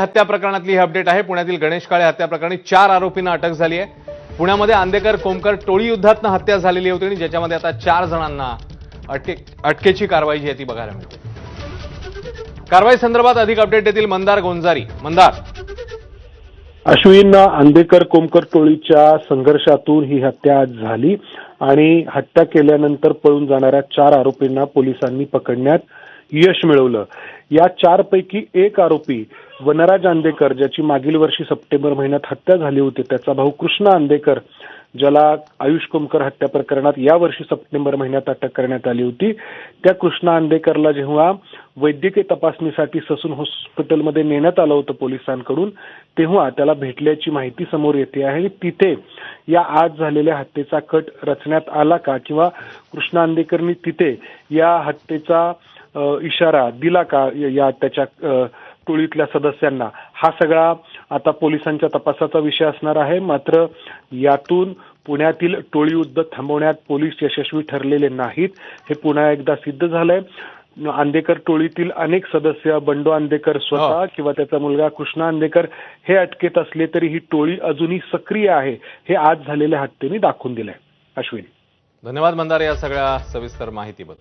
हत्या प्रकरणातली ही अपडेट आहे. पुण्यातील गणेश काळे हत्या प्रकरणी चार आरोपींना अटक झाली आहे. पुण्यामध्ये आंदेकर कोमकर टोळी युद्धातनं हत्या झालेली होती आणि ज्याच्यामध्ये आता चार जणांना अटके अटकेची कारवाई जी आहे ती बघायला मिळते. कारवाई संदर्भात अधिक अपडेट देतील मंदार गोंजारी. मंदार. अश्विन आंदेकर कोमकर टोळीच्या संघर्षातून ही हत्या आज झाली आणि हत्या केल्यानंतर पळून जाणाऱ्या चार आरोपींना पोलिसांनी पकडण्यात यश मिळवलं. या चार पैकी एक आरोपी वनराज आंदेकर ज्याची मागील वर्षी सप्टेंबर महिन्यात हत्या झाली होती त्याचा भाऊ कृष्णा आंदेकर ज्याला आयुष कुमकर हत्या प्रकरणात या वर्षी सप्टेंबर महिन्यात अटक करण्यात आली होती. त्या कृष्णा आंदेकरला जेव्हा वैद्यकीय तपासणीसाठी ससून हॉस्पिटलमध्ये नेण्यात आलं होतं पोलिसांकडून तेव्हा त्याला भेटल्याची माहिती समोर येते आहे. तिथे या आज झालेल्या हत्येचा कट रचण्यात आला का? किंवा कृष्णा आंदेकरनी तिथे या हत्येचा इशारा दिला का या- त्याच्या टोळीतल्या सदस्यांना? हा सगळा आता पोलिसांच्या तपासाचा विषय असणार आहे. मात्र यातून पुण्यातील टोळी युद्ध थांबवण्यात पोलीस यशस्वी ठरलेले नाहीत. हे पुन्हा एकदा सिद्ध झालंय. आंदेकर टोळीतील अनेक सदस्य बंडू आंदेकर स्वतः किंवा त्याचा मुलगा कृष्णा आंदेकर हे अटकेत असले तरी ही टोळी अजूनही सक्रिय आहे हे आज झालेल्या हत्येने दाखवून दिलंय. अश्विनी. धन्यवाद मंदार या सगळ्या सविस्तर माहितीबद्दल.